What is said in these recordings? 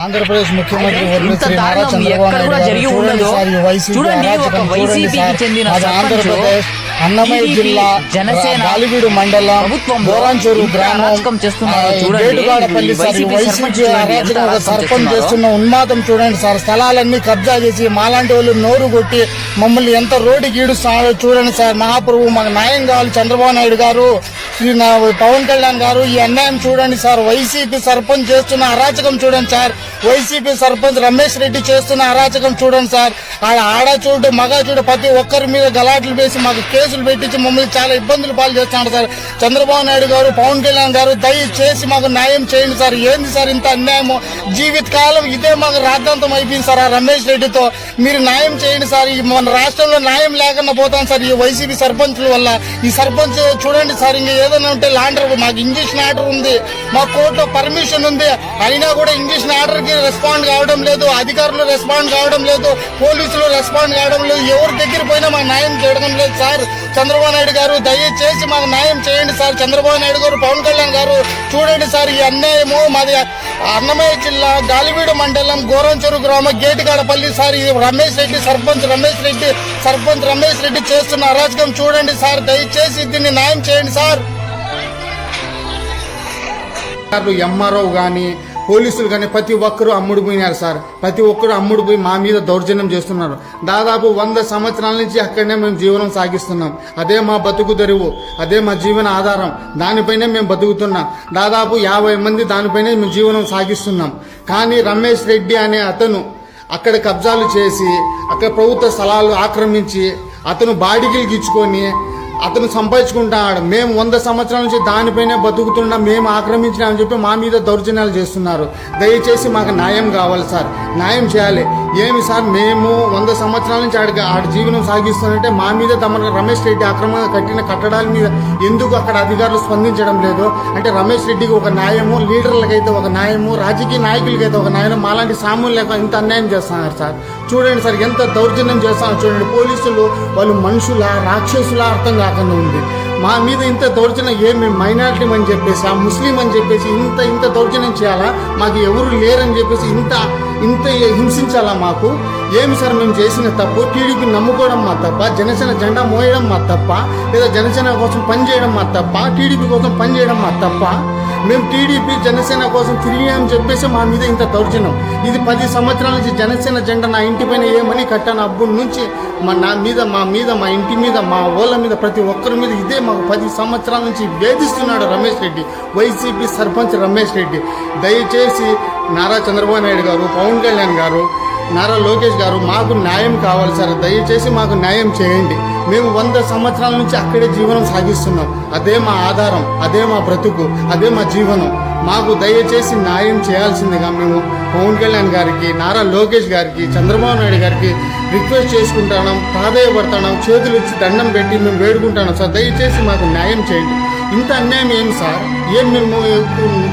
ఆంధ్రప్రదేశ్ ముఖ్యమంత్రి ఇంత దారుణం ఎక్కడ కూడా జరిగి చూడండి ఉండదు. ఒక వైసీపీకి. చెందిన సర్పంచ్ అన్నమయ్య జిల్లా జనసేన గాలివీడు మండలం బోరాంచెరు గ్రామం. చూడండి. ఈ. చేస్తున్న ఉన్మాదం చూడండి సార్. స్థలాలన్నీ కబ్జా చేసి మాలాంటి వాళ్ళు నోరు కొట్టి మమ్మల్ని ఎంత రోడ్డుకి ఈడుస్తున్నారో చూడండి సార్. మహాప్రభు మాకు న్యాయం కావాలి. చంద్రబాబు నాయుడు గారు నా పవన్ కళ్యాణ్ గారు ఈ అన్యాయం చూడండి సార్. వైసీపీ సర్పంచ్ చేస్తున్న అరాచకం చూడండి సార్. వైసీపీ సర్పంచ్ రమేష్ రెడ్డి చేస్తున్న అరాచకం చూడండి సార్. ఆడ ఆడ చూడు మగ చూడు ప్రతి ఒక్కరి మీద గలాట్లు వేసి మాకు కేసులు పెట్టించి మమ్మల్ని చాలా ఇబ్బందులు పాలు చేస్తున్నాడు సార్. చంద్రబాబు నాయుడు గారు పవన్ కళ్యాణ్ గారు దయచేసి మాకు న్యాయం చేయండి సార్. ఏంది సార్ ఇంత అన్యాయము? జీవితకాలం ఇదే మాకు రాద్ధాంతం అయిపోయింది సార్ ఆ రమేష్ రెడ్డితో. మీరు న్యాయం చేయండి సార్. ఈ మన రాష్ట్రంలో న్యాయం లేకుండా పోతాం సార్ ఈ వైసీపీ సర్పంచుల వల్ల. ఈ సర్పంచ్ చూడండి సార్ ఇంకా ఏదైనా ఉంటే లాండర్ మాకు ఇంగ్లీష్ ఆర్డర్ ఉంది. మా కోర్టులో పర్మిషన్ ఉంది. అయినా కూడా ఇంగ్లీష్ ఆర్డర్కి రెస్పాండ్ కావడం లేదు. అధికారులు రెస్పాండ్ కావడం లేదు. పోలీసులు రెస్పాండ్ కావడం లేదు. ఎవరి దగ్గర పోయినా మా న్యాయం చేయడం లేదు సార్. చంద్రబాబు నాయుడు గారు దయచేసి మాకు న్యాయం చేయండి సార్. చంద్రబాబు నాయుడు గారు పవన్ కళ్యాణ్ గారు చూడండి సార్ ఈ అన్యాయము మాది అన్నమయ్య జిల్లా గాలివీడు మండలం గోరంచెరు గ్రామ గేటుగాడపల్లి సార్. ఇది రమేష్ రెడ్డి సర్పంచ్ రమేష్ రెడ్డి సర్పంచ్ రమేష్ రెడ్డి చేస్తున్న అరాచకం చూడండి సార్. దయచేసి దీన్ని న్యాయం చేయండి సార్. ఎంఆర్ఓ కానీ పోలీసులు కానీ ప్రతి ఒక్కరూ అమ్ముడు పోయినారు సార్. ప్రతి ఒక్కరు అమ్ముడు పోయి మా మీద దౌర్జన్యం చేస్తున్నారు. దాదాపు వంద సంవత్సరాల నుంచి అక్కడనే మేము జీవనం సాగిస్తున్నాం. అదే మా బతుకు తెరువు అదే మా జీవన ఆధారం. దానిపైనే మేము బతుకుతున్నాం. దాదాపు యాభై మంది దానిపైనే మేము జీవనం సాగిస్తున్నాం. కానీ రమేష్ రెడ్డి అనే అతను అక్కడ కబ్జాలు చేసి అక్కడ ప్రభుత్వ స్థలాలు ఆక్రమించి అతను బాడిగిలు గిచ్చుకొని అతను సంపాదించుకుంటాడు మేము వంద సంవత్సరాల నుంచి దానిపైనే బతుకుతున్నాం మేము ఆక్రమించినామని చెప్పి మా మీద దౌర్జన్యాలు చేస్తున్నారు. దయచేసి మాకు న్యాయం కావాలి సార్. న్యాయం చేయాలి. ఏమి సార్? మేము వంద సంవత్సరాల నుంచి ఆడికి ఆడ జీవనం సాగిస్తున్నట్టే మా మీద తమ రమేష్ రెడ్డి అక్రమంగా కట్టిన కట్టడాల మీద ఎందుకు అక్కడ అధికారులు స్పందించడం లేదు? అంటే రమేష్ రెడ్డికి ఒక న్యాయము లీడర్లకైతే ఒక న్యాయము రాజకీయ నాయకులకైతే ఒక న్యాయం మాలాంటి సామాన్యులకు ఇంత అన్యాయం చేస్తున్నారు సార్. చూడండి సార్ ఎంత దౌర్జన్యం చేస్తున్నారు చూడండి. పోలీసులు వాళ్ళు మనుషుల రాక్షసుల అర్థం కాదు. కాకుండా ఉంది. మా మీద ఇంత దౌర్జన్యం ఏమి మైనారిటీ అని చెప్పేసి ఆ ముస్లిం అని చెప్పేసి ఇంత ఇంత దౌర్జన్యం చేయాలా? మాకు ఎవరు లేరని చెప్పేసి ఇంత ఇంత హింసించాలా మాకు? ఏమి సార్ మేము చేసిన తప్పు? టీడీపీ నమ్ముకోవడం మా తప్ప జనసేన జెండా మోయడం మా తప్ప లేదా జనసేన కోసం పనిచేయడం మా తప్ప టీడీపీ కోసం పనిచేయడం మా తప్ప? మేము టీడీపీ జనసేన కోసం తిరిగామని చెప్పేసి మా మీద ఇంత దౌర్జన్యం. ఇది పది సంవత్సరాల నుంచి జనసేన జెండా నా ఇంటి పైన ఏమని కట్టాను అబ్బుడి నుంచి మా నా మీద మా మీద మా ఇంటి మీద మా ఓళ్ళ మీద ప్రతి ఒక్కరి మీద ఇదే మాకు పది సంవత్సరాల నుంచి వేధిస్తున్నాడు రమేష్ రెడ్డి వైసీపీ సర్పంచ్ రమేష్ రెడ్డి. దయచేసి నారా చంద్రబాబు నాయుడు గారు పవన్ కళ్యాణ్ గారు నారా లోకేష్ గారు మాకు న్యాయం కావాలి సార్. దయచేసి మాకు న్యాయం చేయండి. మేము వంద సంవత్సరాల నుంచి అక్కడే జీవనం సాగిస్తున్నాం. అదే మా ఆధారం అదే మా బ్రతుకు అదే మా జీవనం. మాకు దయచేసి న్యాయం చేయాల్సిందిగా మేము పవన్ కళ్యాణ్ గారికి నారా లోకేష్ గారికి చంద్రబాబు నాయుడు గారికి రిక్వెస్ట్ చేసుకుంటున్నాం. ప్రాధాయపడుతున్నాం. చేతులు ఇచ్చి దండం పెట్టి మేము వేడుకుంటున్నాం. సార్ దయచేసి మాకు న్యాయం చేయండి. ఇంత అన్యాయం ఏం సార్? ఏం మేము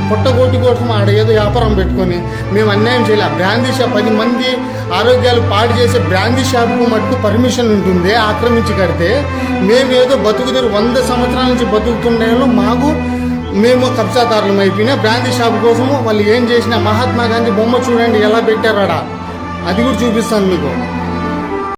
పొట్టగోటి కోసం ఆడ ఏదో వ్యాపారం పెట్టుకొని మేము అన్యాయం చేయలే. బ్రాందీ షాప్ పది మంది ఆరోగ్యాలు పాడు చేసే బ్రాందీ షాప్కు మటుకు పర్మిషన్ ఉంటుంది. ఆక్రమించి కడితే మేము ఏదో బతుకుతారు వంద సంవత్సరాల నుంచి బతుకుతుండేలో మాకు మేము కబ్జాదారులం అయిపోయినా బ్రాందీ షాప్ కోసము వాళ్ళు ఏం చేసినా మహాత్మా గాంధీ బొమ్మ చూడండి ఎలా పెట్టారాడా? అది కూడా చూపిస్తాను మీకు.